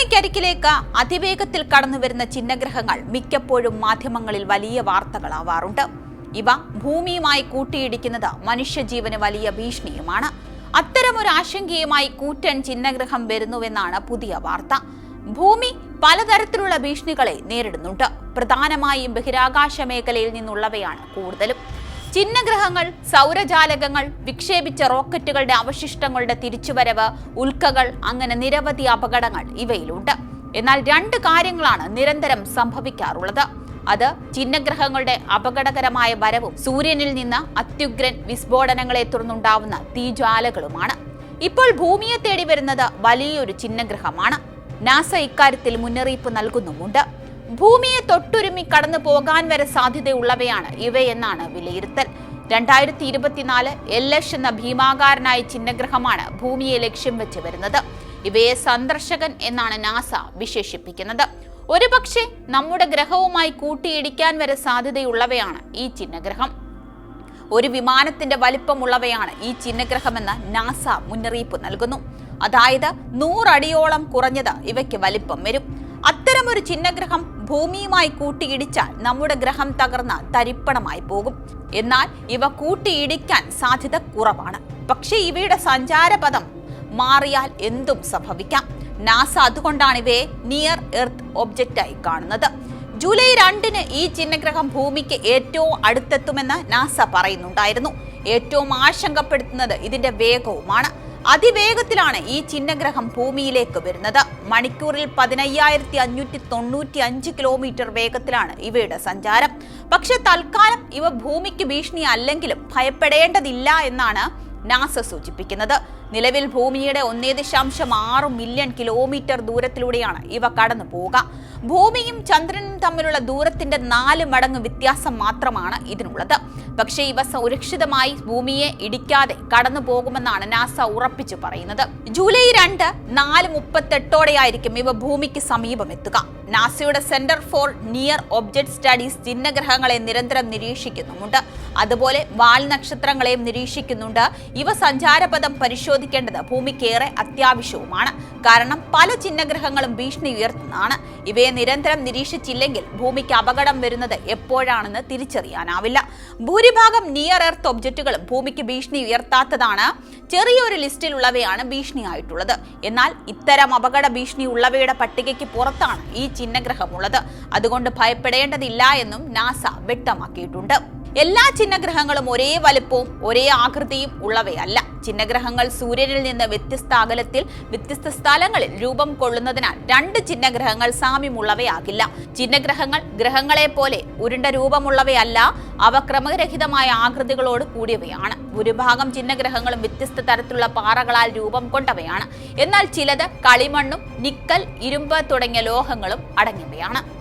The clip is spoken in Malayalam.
ഭൂമിയിലേക്ക് അതിവേഗത്തിൽ കടന്നുവരുന്ന ചിഹ്നഗ്രഹങ്ങൾ മിക്കപ്പോഴും മാധ്യമങ്ങളിൽ വലിയ വാർത്തകളാവാറുണ്ട്. ഇവ ഭൂമിയുമായി കൂട്ടിയിടിക്കുന്നത് മനുഷ്യജീവന് വലിയ ഭീഷണിയുമാണ്. അത്തരമൊരു ആശങ്കയുമായി കൂറ്റൻ ചിഹ്നഗ്രഹം വരുന്നുവെന്നാണ് പുതിയ വാർത്ത. ഭൂമി പലതരത്തിലുള്ള ഭീഷണികളെ നേരിടുന്നുണ്ട്. പ്രധാനമായും ബഹിരാകാശ മേഖലയിൽ നിന്നുള്ളവയാണ് കൂടുതലും. ചിഹ്നഗ്രഹങ്ങൾ സൗരജാലകങ്ങൾ വിക്ഷേപിച്ച റോക്കറ്റുകളുടെ അവശിഷ്ടങ്ങളുടെ തിരിച്ചുവരവ് ഉൽക്കകൾ അങ്ങനെ നിരവധി അപകടങ്ങൾ ഇവയിലുണ്ട്. എന്നാൽ രണ്ട് കാര്യങ്ങളാണ് നിരന്തരം സംഭവിക്കാറുള്ളത്. അത് ചിഹ്നഗ്രഹങ്ങളുടെ അപകടകരമായ വരവും സൂര്യനിൽ നിന്ന് അത്യുഗ്രൻ വിസ്ഫോടനങ്ങളെ തുടർന്നുണ്ടാവുന്ന തീജ്വാലകളുമാണ്. ഇപ്പോൾ ഭൂമിയെ തേടി വരുന്നത് വലിയൊരു ചിഹ്നഗ്രഹമാണ്. നാസ ഇക്കാര്യത്തിൽ മുന്നറിയിപ്പ് നൽകുന്നുമുണ്ട്. ഭൂമിയെ തൊട്ടുരുമി കടന്നു പോകാൻ വരെ സാധ്യതയുള്ളവയാണ് ഇവയെന്നാണ് വിലയിരുത്തൽ. രണ്ടായിരത്തി ഇരുപത്തിനാല് എൽ എഷ് എന്ന ഭീമാകാരനായ ചിഹ്നഗ്രഹമാണ് ഭൂമിയെ ലക്ഷ്യം വെച്ച് വരുന്നത്. ഇവയെ സന്ദർശകൻ എന്നാണ് നാസ വിശേഷിപ്പിക്കുന്നത്. ഒരുപക്ഷെ നമ്മുടെ ഗ്രഹവുമായി കൂട്ടിയിടിക്കാൻ വരെ സാധ്യതയുള്ളവയാണ് ഈ ചിഹ്നഗ്രഹം. ഒരു വിമാനത്തിന്റെ വലിപ്പമുള്ളവയാണ് ഈ ചിഹ്നഗ്രഹമെന്ന് നാസ മുന്നറിയിപ്പ് നൽകുന്നു. അതായത് നൂറടിയോളം കുറഞ്ഞത് ഇവയ്ക്ക് വലിപ്പം വരും. അത്തരമൊരു ചിഹ്നഗ്രഹം ഭൂമിയുമായി കൂട്ടിയിടിച്ചാൽ നമ്മുടെ ഗ്രഹം തകർന്ന തരിപ്പണമായി പോകും. എന്നാൽ ഇവ കൂട്ടിയിടിക്കാൻ സാധ്യത കുറവാണ്. പക്ഷേ ഇവയുടെ സഞ്ചാരപഥം മാറിയാൽ എന്തും സംഭവിക്കാം. നാസ അതുകൊണ്ടാണ് ഇവയെ നിയർ എർത്ത് ഒബ്ജക്റ്റായി കാണുന്നത്. ജൂലൈ രണ്ടിന് ഈ ചിഹ്നഗ്രഹം ഭൂമിക്ക് ഏറ്റവും അടുത്തെത്തുമെന്ന് നാസ പറയുന്നുണ്ടായിരുന്നു. ഏറ്റവും ആശങ്കപ്പെടുത്തുന്നത് ഇതിന്റെ വേഗവുമാണ്. അതിവേഗത്തിലാണ് ഈ ചിഹ്നഗ്രഹം ഭൂമിയിലേക്ക് വരുന്നത്. മണിക്കൂറിൽ പതിനയ്യായിരത്തി അഞ്ഞൂറ്റി തൊണ്ണൂറ്റി അഞ്ച് കിലോമീറ്റർ വേഗത്തിലാണ് ഇവയുടെ സഞ്ചാരം. പക്ഷെ തൽക്കാലം ഇവ ഭൂമിക്ക് ഭീഷണി അല്ലെങ്കിലും ഭയപ്പെടേണ്ടതില്ല എന്നാണ് നാസ സൂചിപ്പിക്കുന്നത്. നിലവിൽ ഭൂമിയുടെ ഒന്നേ ദശാംശം ആറ് മില്യൺ കിലോമീറ്റർ ദൂരത്തിലൂടെയാണ് ഇവ കടന്നു ഭൂമിയും ചന്ദ്രനും തമ്മിലുള്ള ദൂരത്തിന്റെ നാല് മടങ്ങ് വ്യത്യാസം മാത്രമാണ് ഇതിനുള്ളത്. പക്ഷേ ഇവ സുരക്ഷിതമായി ഭൂമിയെ ഇടിക്കാതെ കടന്നു പോകുമെന്നാണ് നാസ ഉറപ്പിച്ചു പറയുന്നത്. ജൂലൈ രണ്ട് നാല് മുപ്പത്തെട്ടോടെയായിരിക്കും ഇവ ഭൂമിക്ക് സമീപമെത്തുക നാസയുടെ center for near object studies ചിഹ്നഗ്രഹങ്ങളെ നിരന്തരം നിരീക്ഷിക്കുന്നുമുണ്ട്. അതുപോലെ വാൽ നക്ഷത്രങ്ങളെയും നിരീക്ഷിക്കുന്നുണ്ട്. ഇവ സഞ്ചാരപഥം പരിശോധിക്കേണ്ടത് ഭൂമിക്കേറെ അത്യാവശ്യവുമാണ്. കാരണം പല ചിഹ്നഗ്രഹങ്ങളും ഭീഷണി ഉയർത്തുന്നതാണ്. ഇവയെ നിരന്തരം നിരീക്ഷിച്ചില്ലെങ്കിൽ ഭൂമിക്ക് അപകടം വരുന്നത് എപ്പോഴാണെന്ന് തിരിച്ചറിയാനാവില്ല. ഭൂരിഭാഗം നിയർ എർത്ത് ഒബ്ജക്റ്റുകളും ഭൂമിക്ക് ഭീഷണി ഉയർത്താത്തതാണ്. ചെറിയൊരു ലിസ്റ്റിലുള്ളവയാണ് ഭീഷണിയായിട്ടുള്ളത്. എന്നാൽ ഇത്തരം അപകട ഭീഷണി ഉള്ളവയുടെ പട്ടികയ്ക്ക് പുറത്താണ് ഈ ചിഹ്നഗ്രഹമുള്ളത്. അതുകൊണ്ട് ഭയപ്പെടേണ്ടതില്ല എന്നും നാസ വ്യക്തമാക്കിയിട്ടുണ്ട്. എല്ലാ ചിഹ്നഗ്രഹങ്ങളും ഒരേ വലുപ്പവും ഒരേ ആകൃതിയും ഉള്ളവയല്ല. ചിഹ്നഗ്രഹങ്ങൾ സൂര്യനിൽ നിന്ന് വ്യത്യസ്ത അകലത്തിൽ വ്യത്യസ്ത സ്ഥലങ്ങളിൽ രൂപം കൊള്ളുന്നതിനാൽ രണ്ട് ചിഹ്നഗ്രഹങ്ങൾ സാമ്യമുള്ളവയാകില്ല. ചിഹ്നഗ്രഹങ്ങൾ ഗ്രഹങ്ങളെ പോലെ ഉരുണ്ട രൂപമുള്ളവയല്ല അവ ക്രമരഹിതമായ ആകൃതികളോട് കൂടിയവയാണ്. ഭൂരിഭാഗം ചിഹ്നഗ്രഹങ്ങളും വ്യത്യസ്ത തരത്തിലുള്ള പാറകളാൽ രൂപം കൊണ്ടവയാണ്. എന്നാൽ ചിലത് കളിമണ്ണും നിക്കൽ ഇരുമ്പ് തുടങ്ങിയ ലോഹങ്ങളും അടങ്ങിയവയാണ്.